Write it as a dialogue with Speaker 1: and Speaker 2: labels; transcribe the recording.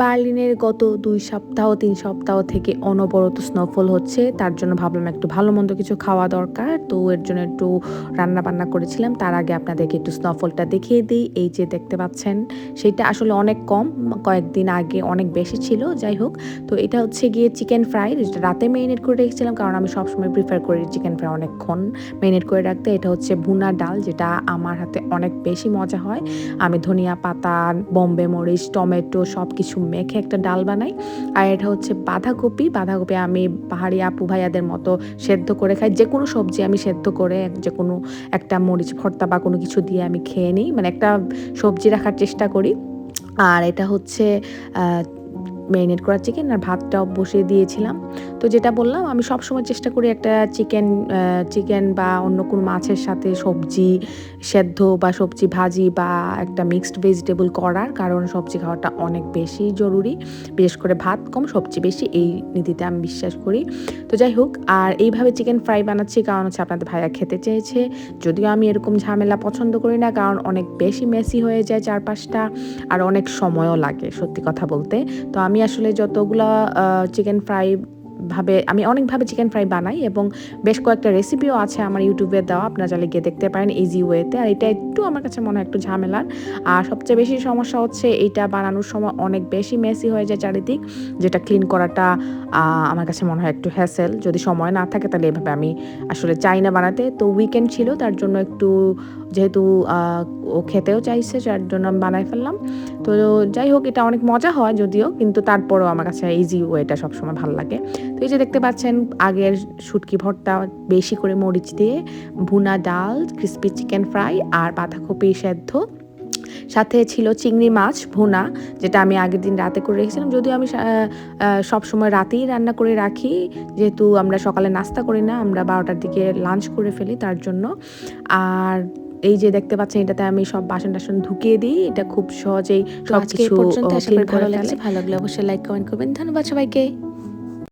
Speaker 1: বার্লিনের গত দুই সপ্তাহ, তিন সপ্তাহ থেকে অনবরত স্নোফল হচ্ছে। তার জন্য ভাবলাম একটু ভালো মন্দ কিছু খাওয়া দরকার। তো এর জন্য একটু রান্না বান্না করেছিলাম। তার আগে আপনাদেরকে একটু স্নোফলটা দেখিয়ে দিই। এই যে দেখতে পাচ্ছেন, সেটা আসলে অনেক কম, কয়েকদিন আগে অনেক বেশি ছিল, যাই হোক। তো এটা হচ্ছে গিয়ে চিকেন ফ্রাই যেটা রাতে মেরিনেট করে রেখেছিলাম, কারণ আমি সবসময় প্রিফার করি চিকেন ফ্রাই অনেকক্ষণ মেরিনেট করে রাখতে। এটা হচ্ছে ভুনা ডাল, যেটা আমার হাতে অনেক বেশি মজা হয়। আমি ধনিয়া পাতা, বম্বে মরিচ, টমেটো সব কিছু মেখে একটা ডাল বানাই। আর এটা হচ্ছে বাঁধাকপি। বাঁধাকপি আমি পাহাড়ি আপু ভাইয়াদের মতো সেদ্ধ করে খাই। যে কোনো সবজি আমি সেদ্ধ করে যে কোনো একটা মরিচ, ভর্তা বা কোনো কিছু দিয়ে আমি খেয়ে নিই। মানে একটা সবজি রাখার চেষ্টা করি। আর এটা হচ্ছে মেরিনেট করা চিকেন আর ভাতটাও বসিয়ে দিয়েছিলাম। তো যেটা বললাম, আমি সবসময় চেষ্টা করি একটা চিকেন চিকেন বা অন্য কোনো মাছের সাথে সবজি সেদ্ধ বা সবজি ভাজি বা একটা মিক্সড ভেজিটেবল করার, কারণ সবজি খাওয়াটা অনেক বেশি জরুরি। বিশেষ করে ভাত কম সবজি বেশি এই নীতিতে আমি বিশ্বাস করি। তো যাই হোক, আর এইভাবে চিকেন ফ্রাই বানাচ্ছি, কারণ হচ্ছে আপনাদের ভাইয়া খেতে চেয়েছে। যদিও আমি এরকম ঝামেলা পছন্দ করি না, কারণ অনেক বেশি মেসি হয়ে যায় চারপাশটা, আর অনেক সময়ও লাগে, সত্যি কথা বলতে। তো আমি আসলে যতগুলো চিকেন ফ্রাই ভাবে, আমি অনেকভাবে চিকেন ফ্রাই বানাই এবং বেশ কয়েকটা রেসিপিও আছে আমার ইউটিউবে দেওয়া, আপনারা চাইলে গিয়ে দেখতে পারেন ইজি ওয়েতে আর এটা একটু আমার কাছে মনে হয় একটু ঝামেলার। আর সবচেয়ে বেশি সমস্যা হচ্ছে এইটা বানানোর সময় অনেক বেশি মেসি হয়ে যায় চারিদিক, যেটা ক্লিন করাটা আমার কাছে মনে হয় একটু হ্যাসেল যদি সময় না থাকে তাহলে এভাবে আমি আসলে চাই না বানাতে। তো উইকেন্ড ছিল, তার জন্য একটু যেহেতু ও খেতেও চাইছে, যার জন্য আমি বানাই ফেললাম। তো যাই হোক, এটা অনেক মজা হয় যদিও, কিন্তু তারপরেও আমার কাছে ইজি ওয়েটা সবসময় ভালো লাগে। তো এই যে দেখতে পাচ্ছেন, আগের শুটকি ভর্তা বেশি করে মরিচ দিয়ে, ভুনা ডাল ক্রিস্পি চিকেন ফ্রাই আর বাঁধাকপি সেদ্ধ। সাথে ছিল চিংড়ি মাছ, ভুনা, যেটা আমি আগের দিন রাতে করে রেখেছিলাম। যদিও আমি সব সময় রাতেই রান্না করে রাখি। যেহেতু আমরা সকালে নাস্তা করি না, আমরা বারোটার দিকে লাঞ্চ করে ফেলি তার জন্য। আর এই যে দেখতে পাচ্ছেন এটাতে আমি সব বাসন টাসন ঢুকিয়ে দিই। এটা খুব সহজেই
Speaker 2: সবকিছু ভালো লাগছে। ভালো লাগলে অবশ্যই লাইক কমেন্ট করবেন। ধন্যবাদ সবাইকে।